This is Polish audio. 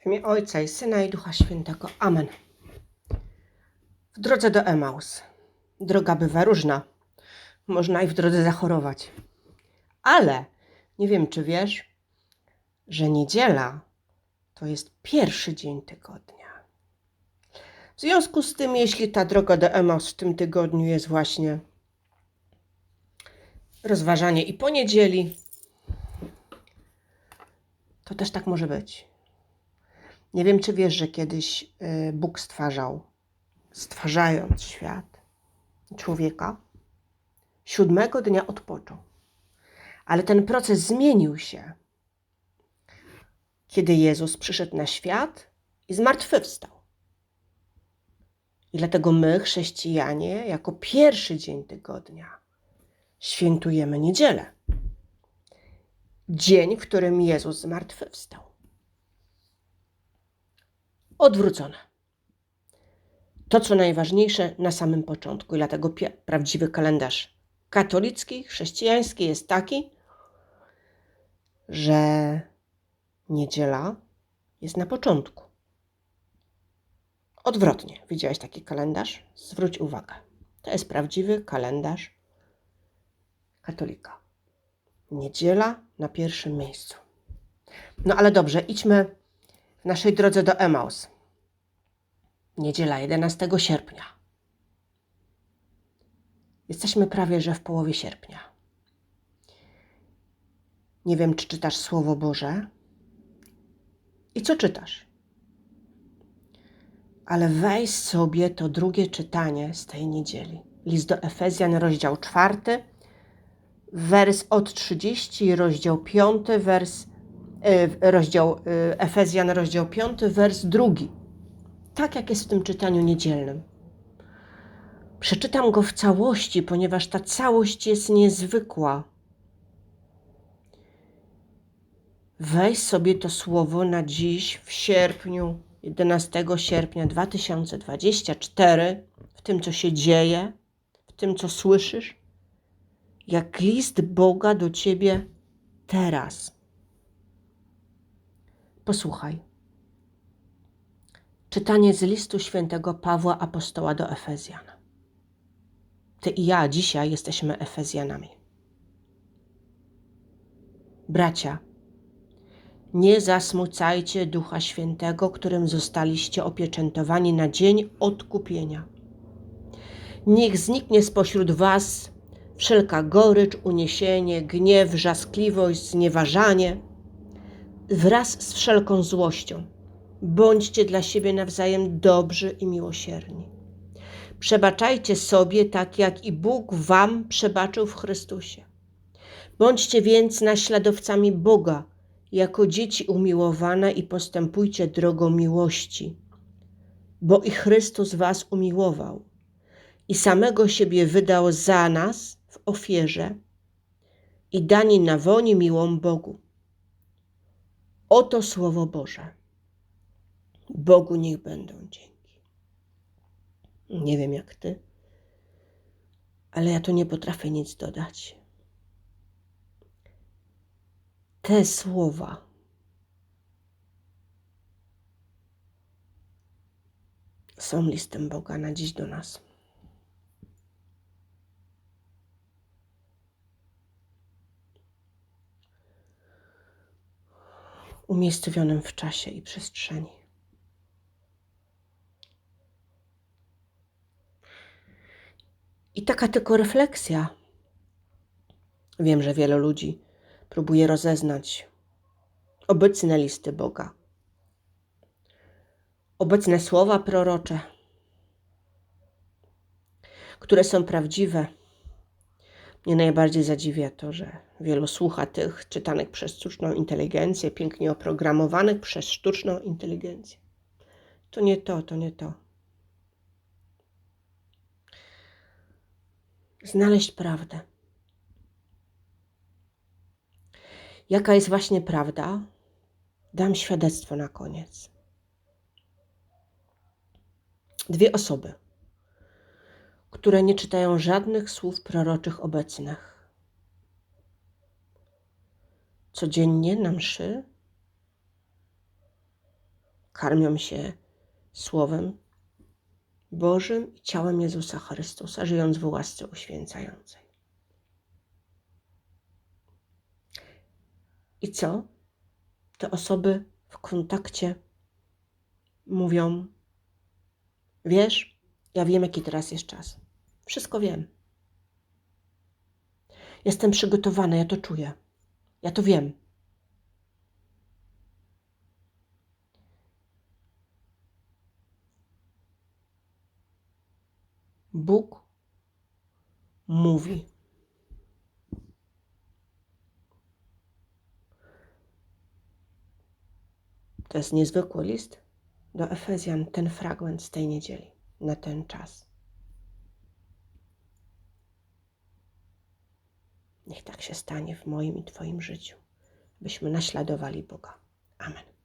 W imię Ojca i Syna i Ducha Świętego. Amen. W drodze do Emaus. Droga bywa różna. Można i w drodze zachorować. Ale nie wiem, czy wiesz, że niedziela to jest pierwszy dzień tygodnia. W związku z tym, jeśli ta droga do Emaus w tym tygodniu jest właśnie rozważanie i poniedzieli, to też tak może być. Nie wiem, czy wiesz, że kiedyś y, Bóg stwarzał, stwarzając świat, człowieka, siódmego dnia odpoczął. Ale ten proces zmienił się, kiedy Jezus przyszedł na świat i zmartwychwstał. I dlatego my, chrześcijanie, jako pierwszy dzień tygodnia świętujemy niedzielę. Dzień, w którym Jezus zmartwychwstał. Odwrócone. To, co najważniejsze na samym początku, i dlatego prawdziwy kalendarz katolicki, chrześcijański jest taki, że niedziela jest na początku. Odwrotnie. Widziałeś taki kalendarz? Zwróć uwagę. To jest prawdziwy kalendarz katolika. Niedziela na pierwszym miejscu. No ale dobrze, idźmy w naszej drodze do Emaus. Niedziela 11 sierpnia. Jesteśmy prawie że w połowie sierpnia. Nie wiem, czy czytasz Słowo Boże. I co czytasz? Ale weź sobie to drugie czytanie z tej niedzieli. List do Efezjan, rozdział czwarty, wers od 30, rozdział 5, wers, rozdział e, Efezjan, rozdział 5, wers drugi. Tak jak jest w tym czytaniu niedzielnym. Przeczytam go w całości, ponieważ ta całość jest niezwykła. Weź sobie to słowo na dziś, w sierpniu, 11 sierpnia 2024, w tym, co się dzieje, w tym, co słyszysz, jak list Boga do ciebie teraz. Posłuchaj. Czytanie z listu świętego Pawła Apostoła do Efezjan. Ty i ja dzisiaj jesteśmy Efezjanami. Bracia, nie zasmucajcie Ducha Świętego, którym zostaliście opieczętowani na dzień odkupienia. Niech zniknie spośród was wszelka gorycz, uniesienie, gniew, wrzaskliwość, znieważanie wraz z wszelką złością. Bądźcie dla siebie nawzajem dobrzy i miłosierni. Przebaczajcie sobie tak, jak i Bóg wam przebaczył w Chrystusie. Bądźcie więc naśladowcami Boga, jako dzieci umiłowane i postępujcie drogą miłości, bo i Chrystus was umiłował i samego siebie wydał za nas w ofierze i dani na woni miłą Bogu. Oto Słowo Boże. Bogu niech będą dzięki. Nie wiem jak ty, ale ja tu nie potrafię nic dodać. Te słowa są listem Boga na dziś do nas. Umiejscowionym w czasie i przestrzeni. I taka tylko refleksja. Wiem, że wielu ludzi próbuje rozeznać obecne listy Boga, obecne słowa prorocze, które są prawdziwe. Mnie najbardziej zadziwia to, że wielu słucha tych czytanych przez sztuczną inteligencję, pięknie oprogramowanych przez sztuczną inteligencję. To nie to, to nie to. Znaleźć prawdę. Jaka jest właśnie prawda? Dam świadectwo na koniec. Dwie osoby, które nie czytają żadnych słów proroczych obecnych. Codziennie na mszy karmią się Słowem Bożym i ciałem Jezusa Chrystusa, żyjąc w łasce uświęcającej. I co? Te osoby w kontakcie mówią: Wiesz, ja wiem, jaki teraz jest czas. Wszystko wiem. Jestem przygotowana, ja to czuję. Ja to wiem. Bóg mówi. To jest niezwykły list do Efezjan, ten fragment z tej niedzieli, na ten czas. Niech tak się stanie w moim i Twoim życiu, byśmy naśladowali Boga. Amen.